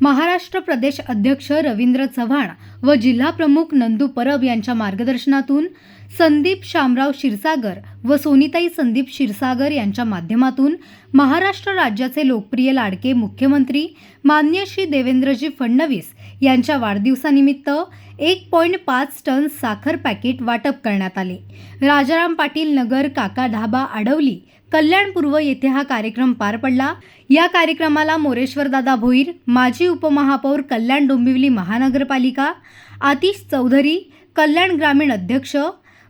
महाराष्ट्र प्रदेश अध्यक्ष रवींद्र चव्हाण व जिल्हा प्रमुख नंदू परब यांच्या मार्गदर्शनातून संदीप शामराव क्षीरसागर व सोनीताई संदीप क्षीरसागर यांच्या माध्यमातून महाराष्ट्र राज्याचे लोकप्रिय लाडके मुख्यमंत्री मान्य श्री देवेंद्रजी फडणवीस यांच्या वाढदिवसानिमित्त एक पॉईंट पाच टन साखर पॅकेट वाटप करण्यात आले. राजाराम पाटील नगर काका ढाबा आडवली कल्याणपूर्व येथे हा कार्यक्रम पार पडला. या कार्यक्रमाला मोरेश्वरदादा भोईर माजी उपमहापौर कल्याण डोंबिवली महानगरपालिका आतिश चौधरी कल्याण ग्रामीण अध्यक्ष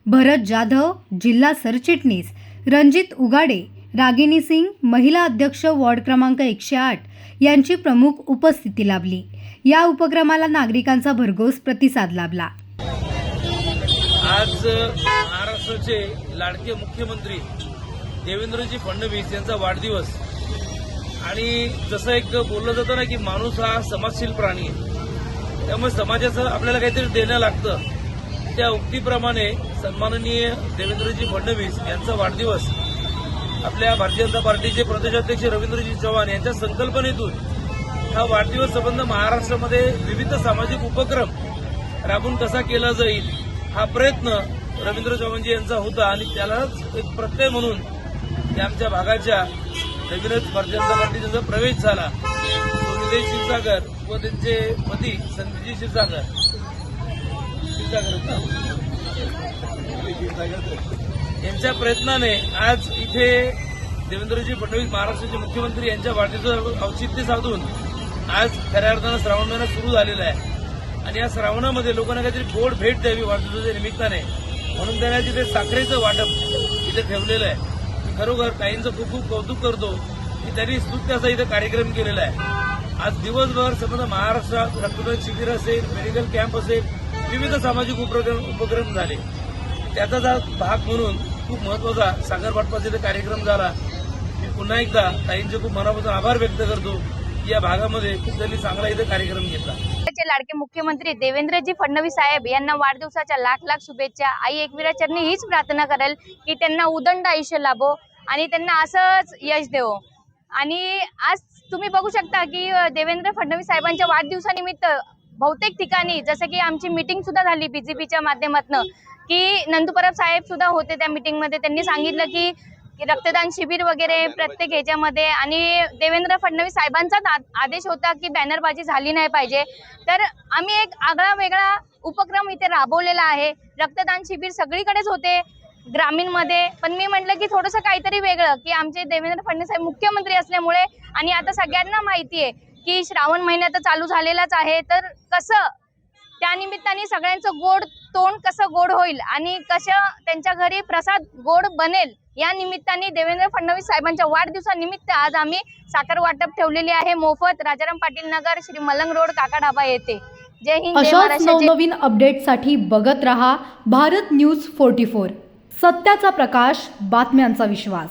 भरत जाधव जिल्हा सरचिटणीस रणजित उगाडे रागिनी सिंग महिला अध्यक्ष वॉर्ड क्रमांक एकशे आठ यांची प्रमुख उपस्थिती लाभली. या उपक्रमाला नागरिकांचा भरघोस प्रतिसाद लाभला. आज महाराष्ट्राचे लाडके मुख्यमंत्री देवेंद्रजी फडणवीस यांचा वाढदिवस. आणि जसं एक बोललं जातं ना की माणूस हा समाजशील प्राणी आहे. त्यामुळे समाजाचं आपल्याला काहीतरी देणं लागतं. त्या उक्तीप्रमाणे सन्माननीय देवेंद्रजी फडणवीस यांचा वाढदिवस आपल्या भारतीय जनता पार्टीचे प्रदेशाध्यक्ष रवींद्रजी चव्हाण यांच्या संकल्पनेतून हा वाढदिवस संबंध महाराष्ट्रामध्ये विविध सामाजिक उपक्रम राबून कसा केला जाईल हा प्रयत्न रवींद्र चव्हाणजी यांचा होता आणि त्यालाच एक प्रत्यय म्हणून या आमच्या भागाच्या नवीनच भारतीय जनता पार्टीचा प्रवेश झाला सोनीदेव क्षीरसागर व त्यांचे पती संतजी क्षीरसागर. क्षीरसागर यांच्या प्रयत्नाने आज इथे देवेंद्रजी फडणवीस महाराष्ट्राचे मुख्यमंत्री यांच्या वाढदिवसाचं औचित्य साधून आज खऱ्या अर्थानं श्रावण महिना सुरू झालेला आहे. आणि या श्रावणामध्ये लोकांना काहीतरी गोड भेट द्यावी वाढदिवसाच्या निमित्ताने. म्हणून त्यांना तिथे साखरेचं वाटप इथे ठेवलेलं आहे. खरोखर ताईंचं खूप खूप कौतुक करतो की त्यांनी स्तुत्याचा इथं कार्यक्रम केलेला आहे. आज दिवसभर समजा महाराष्ट्रात रक्तदान शिबिर असेल मेडिकल कॅम्प असेल विविध सामाजिक उपक्रम उपक्रम झाले. त्याचाच आज भाग म्हणून खूप महत्त्वाचा सागर वाटपाचा इथं कार्यक्रम झाला. मी पुन्हा एकदा ताईंचे खूप मनापासून आभार व्यक्त करतो की या भागामध्ये खूप त्यांनी चांगला इथं कार्यक्रम घेतला. लाडके मुख्यमंत्री देवेंद्रजी फडणवीस साहेब यांना वाढदिवसाच्या लाख लाख शुभेच्छा. आई एकविरा चरणी हीच प्रार्थना करेल की त्यांना उदंड आयुष्य लाभो. आणि त्यांना असंच यश देव. आणि आज तुम्ही बघू शकता की देवेंद्र फडणवीस साहेबांच्या वाढदिवसानिमित्त बहुतेक ठिकाणी जसं की आमची मिटिंग सुद्धा झाली बीजेपीच्या माध्यमातून की नंदुपरब साहेब सुद्धा होते त्या मीटिंगमध्ये त्यांनी सांगितलं की रक्तदान शिबिर वगैरे प्रत्येक ह्याच्यामध्ये. आणि देवेंद्र फडणवीस साहेबांचाच आ- आदेश होता की बॅनरबाजी झाली नाही पाहिजे. तर आम्ही एक आगळा वेगळा उपक्रम इथे राबवलेला आहे. रक्तदान शिबिर सगळीकडेच होते. ग्रामीणमध्ये. पण मी म्हटलं की थोडंसं काहीतरी वेगळं की आमचे देवेंद्र फडणवीस साहेब मुख्यमंत्री असल्यामुळे आणि आता सगळ्यांना माहिती आहे की श्रावण महिना तर चालू झालेलाच आहे तर कसं त्या निमित्ताने सगळ्यांचं गोड तोंड कसं गोड होईल आणि कसं त्यांच्या घरी प्रसाद गोड बनेल या निमित्ताने देवेंद्र फडणवीस साहेबांच्या वाढदिवसानिमित्त आज आम्ही साखर वाटप ठेवलेली आहे. मोफत राजाराम पाटील नगर श्री मलंग रोड काका ढाबा येथे. जय हिंद अशाच नवनवीन अपडेटसाठी बघत रहा भारत न्यूज फोर्टी फोर. सत्याचा प्रकाश बातम्यांचा विश्वास.